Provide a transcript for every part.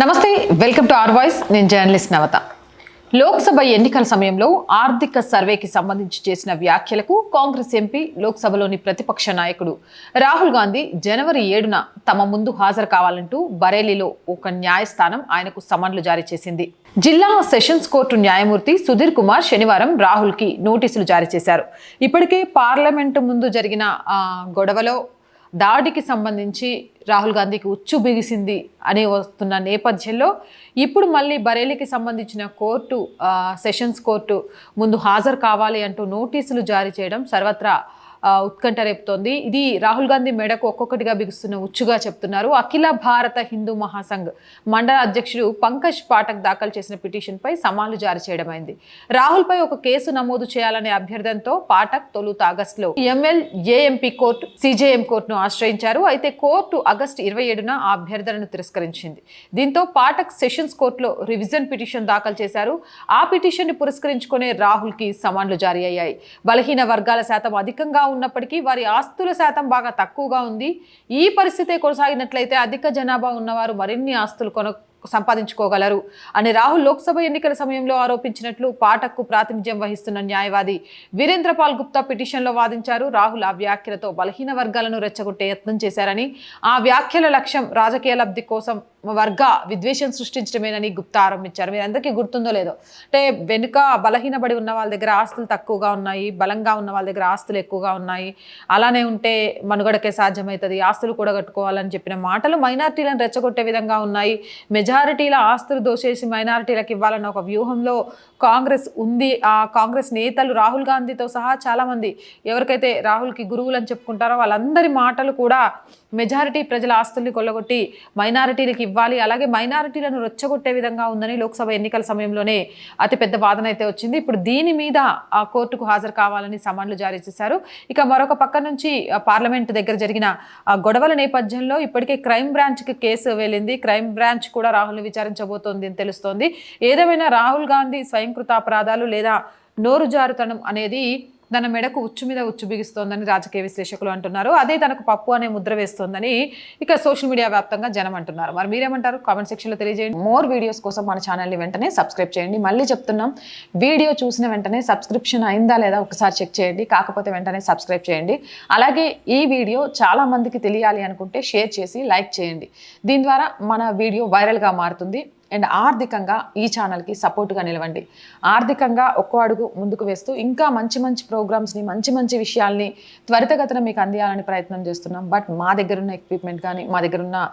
నమస్తే welcome to R voice నేను journalist నవత. లోక్సభ ఎన్నికల సమయంలో ఆర్థిక సర్వేకి సంబంధించి చేసిన వ్యాఖ్యలకు కాంగ్రెస్ ఎంపీ లోక్సభలోని ప్రతిపక్ష నాయకుడు రాహుల్ గాంధీ జనవరి ఏడున తమ ముందు హాజరు కావాలంటూ బరేలీలో ఒక న్యాయస్థానం ఆయనకు సమన్లు జారీ చేసింది. జిల్లా సెషన్స్ కోర్టు న్యాయమూర్తి సుధీర్ కుమార్ శనివారం రాహుల్కి నోటీసులు జారీ చేశారు. ఇప్పటికే పార్లమెంటు ముందు జరిగిన గొడవలో దాడికి సంబంధించి రాహుల్ గాంధీకి ఉచ్చు బిగిసింది అని వస్తున్న నేపథ్యంలో ఇప్పుడు మళ్ళీ బరేలీకి సంబంధించిన కోర్టు సెషన్స్ కోర్టు ముందు హాజరు కావాలి అంటూ నోటీసులు జారీ చేయడం సర్వత్రా ఉత్కంఠ రేపుతోంది. ఇది రాహుల్ గాంధీ మెడకు ఒక్కొక్కటిగా బిగుస్తున్న ఉచ్చుగా చెప్తున్నారు. అఖిల భారత హిందూ మహాసంఘ్ మండల అధ్యక్షుడు పంకజ్ పాఠక్ దాఖలు చేసిన పిటిషన్పై సమాలు జారీ చేయడమైంది. రాహుల్పై ఒక కేసు నమోదు చేయాలనే అభ్యర్థనతో పాఠక్ తొలుత ఆగస్టులో ఎంఎల్ ఏఎంపీ కోర్టు సిజేఎం కోర్టును ఆశ్రయించారు. అయితే కోర్టు ఆగస్టు ఇరవై ఏడున ఆ అభ్యర్థనను తిరస్కరించింది. దీంతో పాఠక్ సెషన్స్ కోర్టులో రివిజన్ పిటిషన్ దాఖలు చేశారు. ఆ పిటిషన్ని పురస్కరించుకునే రాహుల్కి సమాన్లు జారీ అయ్యాయి. బలహీన వర్గాల శాతం అధికంగా ఉన్నప్పటికీ వారి ఆస్తుల శాతం బాగా తక్కువగా ఉంది. ఈ పరిస్థితే కొనసాగినట్లయితే అధిక జనాభా ఉన్నవారు మరిన్ని ఆస్తులు కొన సంపాదించుకోగలరు అని రాహుల్ లోక్సభ ఎన్నికల సమయంలో ఆరోపించినట్లు పాఠక్కు ప్రాతినిధ్యం వహిస్తున్న న్యాయవాది వీరేంద్రపాల్ గుప్తా పిటిషన్లో వాదించారు. రాహుల్ ఆ వ్యాఖ్యలతో బలహీన వర్గాలను రెచ్చగొట్టే యత్నం చేశారని ఆ వ్యాఖ్యల లక్ష్యం రాజకీయ లబ్ధి కోసం వర్గ విద్వేషం సృష్టించడమేనని గుప్తా ఆరంభించారు మీరు అందరికీ గుర్తుందో లేదో. అంటే వెనుక బలహీనపడి ఉన్న వాళ్ళ దగ్గర ఆస్తులు తక్కువగా ఉన్నాయి బలంగా ఉన్న వాళ్ళ దగ్గర ఆస్తులు ఎక్కువగా ఉన్నాయి. అలానే ఉంటే మనుగడకే సాధ్యమవుతుంది ఆస్తులు కూడా కట్టుకోవాలని చెప్పిన మాటలు మైనారిటీలను రెచ్చగొట్టే విధంగా ఉన్నాయి. మెజారిటీల ఆస్తులు దోచేసి మైనారిటీలకు ఇవ్వాలన్న ఒక వ్యూహంలో కాంగ్రెస్ ఉంది. ఆ కాంగ్రెస్ నేతలు రాహుల్ గాంధీతో సహా చాలామంది. ఎవరికైతే రాహుల్కి గురువులు అని చెప్పుకుంటారో వాళ్ళందరి మాటలు కూడా మెజారిటీ ప్రజల ఆస్తుల్ని కొల్లగొట్టి మైనారిటీలకు ఇవ్వాలి. అలాగే మైనారిటీలను రెచ్చగొట్టే విధంగా ఉందని లోక్సభ ఎన్నికల సమయంలోనే అతిపెద్ద వాదన అయితే వచ్చింది. ఇప్పుడు దీని మీద ఆ కోర్టుకు హాజరు కావాలని సమన్లు జారీ చేశారు. ఇక మరొక పక్క నుంచి పార్లమెంట్ దగ్గర జరిగిన ఆ గొడవల నేపథ్యంలో ఇప్పటికే క్రైమ్ బ్రాంచ్కి కేసు వెళ్ళింది క్రైమ్ బ్రాంచ్ కూడా రాహుల్ని విచారించబోతోంది అని తెలుస్తోంది. ఏదేమైనా రాహుల్ గాంధీ స్వయంకృత అపరాధాలు లేదా నోరు జారుతనం అనేది తన మెడకు ఉచ్చు మీద ఉచ్చు బిగిస్తోందని రాజకీయ విశ్లేషకులు అంటున్నారు. అదే తనకు పప్పు అనే ముద్ర వేస్తోందని ఇక సోషల్ మీడియా వ్యాప్తంగా జనం అంటున్నారు. మరి మీరేమంటారు? కామెంట్ సెక్షన్లో తెలియజేయండి. మోర్ వీడియోస్ కోసం మన ఛానల్ని వెంటనే సబ్స్క్రైబ్ చేయండి. మళ్ళీ చెప్తున్నాం వీడియో చూసిన వెంటనే సబ్స్క్రిప్షన్ అయిందా లేదా ఒకసారి చెక్ చేయండి. కాకపోతే వెంటనే సబ్స్క్రైబ్ చేయండి. అలాగే ఈ వీడియో చాలా మందికి తెలియాలి అనుకుంటే షేర్ చేసి లైక్ చేయండి. దీని ద్వారా మన వీడియో వైరల్గా మారుతుంది. అండ్ ఆర్థికంగా ఈ ఛానల్కి సపోర్ట్గా నిలవండి. ఆర్థికంగా ఒక్కో అడుగు ముందుకు వేస్తూ ఇంకా మంచి మంచి ప్రోగ్రామ్స్ని మంచి మంచి విషయాల్ని త్వరితగతిన మీకు అందియాలని ప్రయత్నం చేస్తున్నాం. బట్ మా దగ్గర ఉన్న ఎక్విప్మెంట్ కానీ మా దగ్గర ఉన్న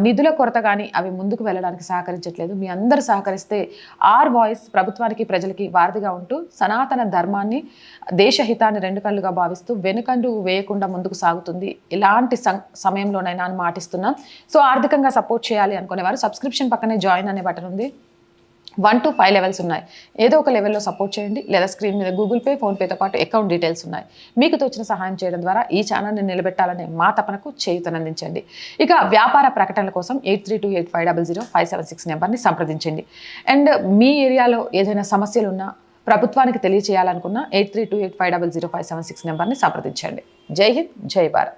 నిధుల కొరత కానీ అవి ముందుకు వెళ్ళడానికి సహకరించట్లేదు. మీ అందరు సహకరిస్తే ఆర్ వాయిస్ ప్రభుత్వానికి ప్రజలకి వారధిగా ఉంటూ సనాతన ధర్మాన్ని దేశహితాన్ని రెండు కళ్ళుగా భావిస్తూ వెనుకండు వేయకుండా ముందుకు సాగుతుంది. ఇలాంటి సం- సమయంలోనైనా అని మాటిస్తున్నాం. సో ఆర్థికంగా సపోర్ట్ చేయాలి అనుకునేవారు సబ్స్క్రిప్షన్ పక్కనే జాయిన్ అనే బటన్ ఉంది. వన్ టు ఫైవ్ లెవెల్స్ ఉన్నాయి. ఏదో ఒక లెవెల్లో సపోర్ట్ చేయండి. లేదా స్క్రీన్ మీద గూగుల్ పే ఫోన్పేతో పాటు అకౌంట్ డీటెయిల్స్ ఉన్నాయి. మీకు తోచిన సహాయం చేయడం ద్వారా ఈ ఛానల్ని నిలబెట్టాలనే మా తపనకు చేయుతనందించండి ఇక వ్యాపార ప్రకటనల కోసం eight three two eight five double zero five seven six నెంబర్ని సంప్రదించండి. అండ్ మీ ఏరియాలో ఏదైనా సమస్యలు ఉన్నా ప్రభుత్వానికి తెలియచేయాలనుకున్న eight three two eight five double zero five seven six నెంబర్ని సంప్రదించండి. జై హింద్ జై భారత్.